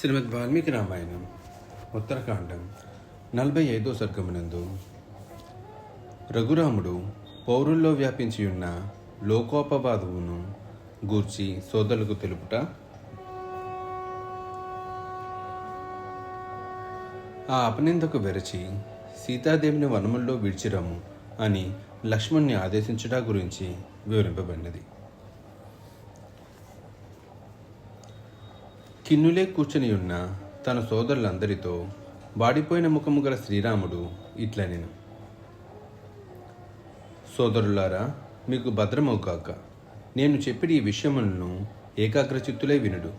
శ్రీమద్ వాల్మీకి రామాయణం ఉత్తరకాండం నలభై ఐదో సర్గమునందు. రఘురాముడు పౌరుల్లో వ్యాపించి ఉన్న లోకోపబాధువును గూర్చి సోదరులకు తెలుపుట. ఆ అపనిందకు వెరచి సీతాదేవిని వనముల్లో విడిచిరము అని లక్ష్మణ్ణి ఆదేశించడా గురించి వివరింపబడినది. కిన్నులే కూర్చుని ఉన్న తన సోదరులందరితో వాడిపోయిన ముఖము గల శ్రీరాముడు ఇట్లనెను. సోదరులారా మీకు భద్రమవుగాక. నేను చెప్పిన ఈ విషయములను ఏకాగ్రచిత్తులే వినుడు.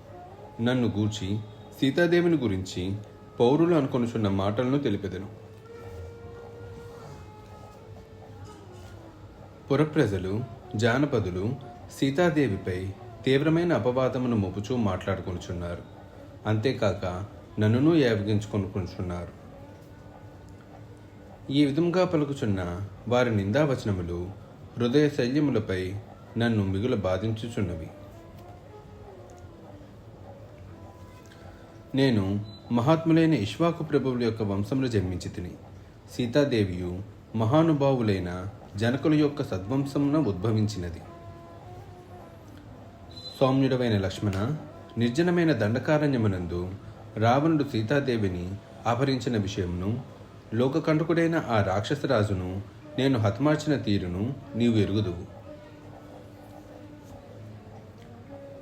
నన్ను గూర్చి సీతాదేవిని గురించి పౌరులు అనుకొనుచున్న మాటలను తెలిపెదను. పురప్రజలు జానపదులు సీతాదేవిపై తీవ్రమైన అపవాదమును మొపుచూ మాట్లాడుకొనుచున్నారు. అంతేకాక నన్నును యావగించుకొనుకుంటున్నారు ఈ విధంగా పలుకుచున్న వారి నిందావచనములు హృదయ శల్యములపై నన్ను మిగుల బాధించుచున్నవి. నేను మహాత్ములైన ఇష్వాకు ప్రభువుల యొక్క వంశంలో జన్మించి తిని సీతాదేవియు మహానుభావులైన జనకుల యొక్క సద్వంశమున ఉద్భవించినది. సౌమ్యుడమైన లక్ష్మణ నిర్జనమైన దండకారణ్యమునందు రావణుడు సీతాదేవిని అపహరించిన విషయమును లోకకంటకుడైన ఆ రాక్షసరాజును నేను హతమార్చిన తీరును నీవు ఎరుగుదువు.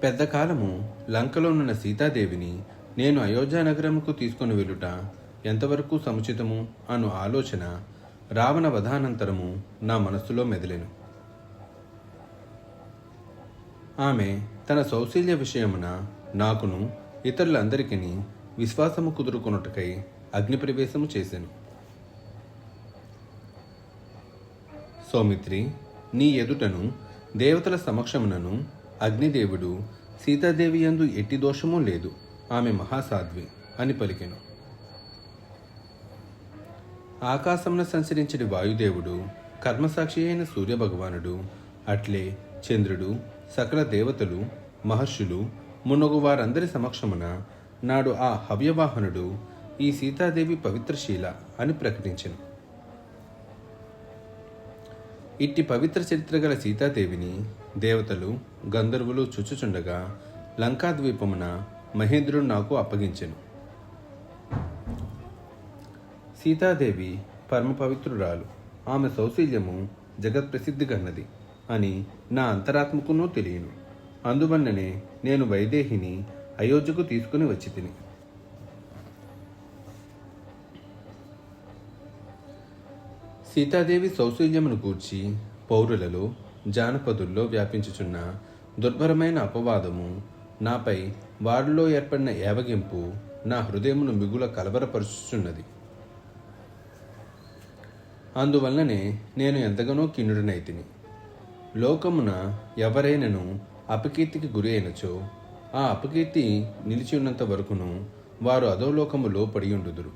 పెద్ద కాలము లంకలోనున్న సీతాదేవిని నేను అయోధ్య నగరముకు తీసుకొని వెళ్ళుట ఎంతవరకు సముచితము అను ఆలోచన రావణ వధానంతరము నా మనస్సులో మెదిలెను. ఆమె తన సౌశల్య విషయమున నాకును ఇతరులందరికీ విశ్వాసము కుదురుకున్నట్టుకై అగ్నిప్రవేశము చేశాను సౌమిత్రి నీ ఎదుటను దేవతల సమక్షమునను అగ్నిదేవుడు సీతాదేవి యందు ఎట్టి దోషమూ లేదు. ఆమె మహాసాధ్వి అని పలికెను. ఆకాశమున సంచరించడి వాయుదేవుడు కర్మసాక్షి అయిన సూర్యభగవానుడు అట్లే చంద్రుడు సకల దేవతలు మహర్షులు మున్నగు వారందరి సమక్షమున నాడు ఆ హవ్యవాహనుడు ఈ సీతాదేవి పవిత్రశీల అని ప్రకటించను. ఇట్టి పవిత్ర చరిత్ర గల సీతాదేవిని దేవతలు గంధర్వులు చుచ్చుచుండగా లంకాద్వీపమున మహేంద్రుడు నాకు అప్పగించెను. సీతాదేవి పరమ పవిత్రురాలు. ఆమె సౌశల్యము జగత్ప్రసిద్ధి గన్నది అని నా అంతరాత్మకునూ తెలియను. అందువల్లనే నేను వైదేహిని అయోధ్యకు తీసుకుని వచ్చి తిని సీతాదేవి సౌశల్యమును గూర్చి పౌరులలో జానపదుల్లో వ్యాపించుచున్న దుర్భరమైన అపవాదము నాపై వారిలో ఏర్పడిన ఏవగింపు నా హృదయమును మిగుల కలవరపరుచుచున్నది. అందువల్లనే నేను ఎంతగానో కిన్నుడనైతిని లోకమున ఎవరైనను అపకీర్తికి గురి అయినచో ఆ అపకీర్తి నిలిచి ఉన్నంత వరకును వారు అధోలోకములో పడియుండుదురు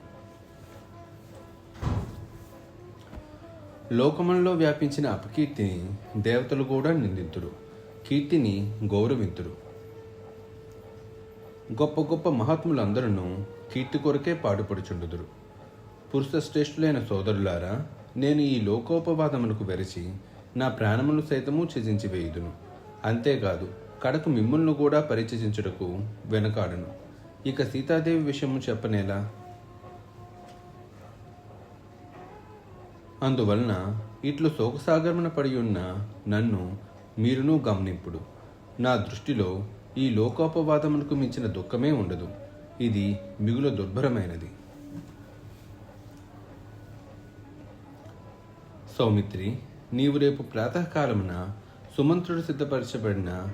లోకములలో వ్యాపించిన అపకీర్తిని దేవతలు కూడా నిందితుడు కీర్తిని గౌరవింతుడు గొప్ప గొప్ప మహాత్ములందరూ కీర్తి కొరకే పాటుపడుచుండుదురు. పురుష శ్రేష్ఠులైన సోదరులారా నేను ఈ లోకోపవాదమునకు వెరచి నా ప్రాణమును సైతము త్యజించి వేయుదును అంతేకాదు కడకు మిమ్ములను కూడా పరిచయించుటకు వెనకాడను. ఇక సీతాదేవి విషయము చెప్పనేలా? అందువలన ఇట్లు శోకసాగరమున పడి ఉన్న నన్ను మీరును గమనింపుడు. నా దృష్టిలో ఈ లోకోపవాదమునకు మించిన దుఃఖమే ఉండదు. ఇది మిగుల దుర్భరమైనది. సౌమిత్రి నీవు రేపు ప్రాతకాలమున సుమంత్రుడు సిద్ధపరచబడిన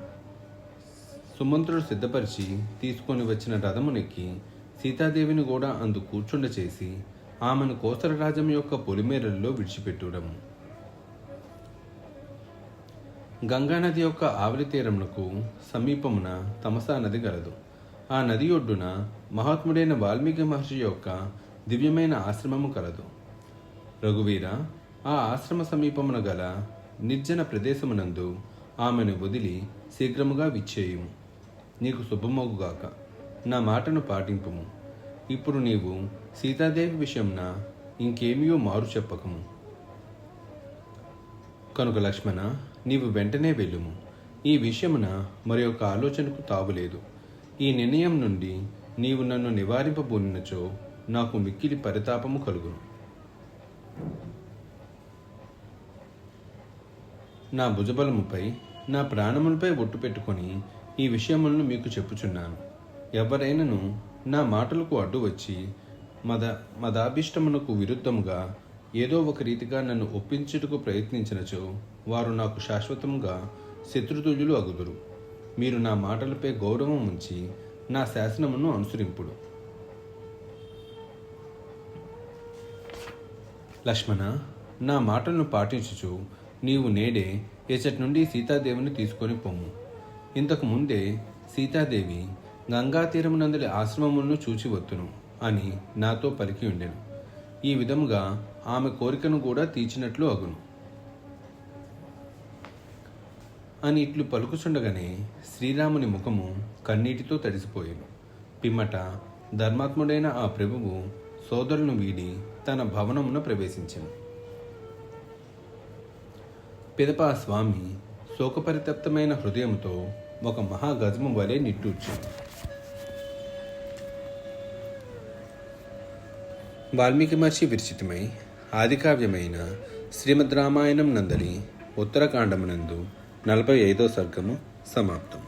సుమంత్రుడు సిద్ధపరిచి తీసుకొని వచ్చిన రథమునెక్కి సీతాదేవిని కూడా అందు కూర్చుండ చేసి ఆమెను కోసరరాజం యొక్క పొలిమేరల్లో విడిచిపెట్టడం గంగానది యొక్క ఆవలి తీరమునకు సమీపమున తమసా నది గలదు. ఆ నది ఒడ్డున మహాత్ముడైన వాల్మీకి మహర్షి యొక్క దివ్యమైన ఆశ్రమము కలదు. రఘువీర ఆ ఆశ్రమ సమీపమున గల నిర్జన ప్రదేశమునందు ఆమెను వదిలి శీఘ్రముగా విచ్చేయుము. నీకు శుభమోగుగాక. నా మాటను పాటింపుము. ఇప్పుడు నీవు సీతాదేవి విషయంన ఇంకేమీయో మారు చెప్పకము. కనుక లక్ష్మణ నీవు వెంటనే వెళ్ళుము. ఈ విషయమున మరి ఒక ఆలోచనకు తావులేదు ఈ నిర్ణయం నుండి నీవు నన్ను నివారింపబోనినచో నాకు మిక్కిలి పరితాపము కలుగును. నా భుజబలముపై నా ప్రాణములపై ఒట్టు పెట్టుకొని ఈ విషయములను మీకు చెప్పుచున్నాను. ఎవరైనను నా మాటలకు అడ్డు వచ్చి మద మదాభిష్టమునకు విరుద్ధముగా ఏదో ఒక రీతిగా నన్ను ఒప్పించుటకు ప్రయత్నించినచో వారు నాకు శాశ్వతముగా శత్రుతుజులు అగుదురు. మీరు నా మాటలపై గౌరవం ఉంచి నా శాసనమును అనుసరింపుడు. లక్ష్మణ నా మాటలను పాటించుచు నీవు నేడే ఇచ్చటి నుండి సీతాదేవిని తీసుకొని పొమ్ము. ఇంతకు ముందే సీతాదేవి గంగా తీరమునందలి ఆశ్రమములను చూచి వత్తును అని నాతో పలికి ఉండెను. ఈ విధముగా ఆమె కోరికను కూడా తీర్చినట్లు అగును. అని ఇట్లు పలుకుచుండగానే శ్రీరాముని ముఖము కన్నీటితో తడిసిపోయాను. పిమ్మట ధర్మాత్ముడైన ఆ ప్రభువు సోదరులను వీడి తన భవనమున ప్రవేశించాను. పిదపా స్వామి శోకపరితప్తమైన హృదయంతో ఒక మహాగజము వలె నిట్టూర్చింది వాల్మీకి మహర్షి విరచితమై ఆదికావ్యమైన శ్రీమద్ రామాయణం నందలి ఉత్తరకాండమునందు నలభై ఐదో సర్గము సమాప్తం.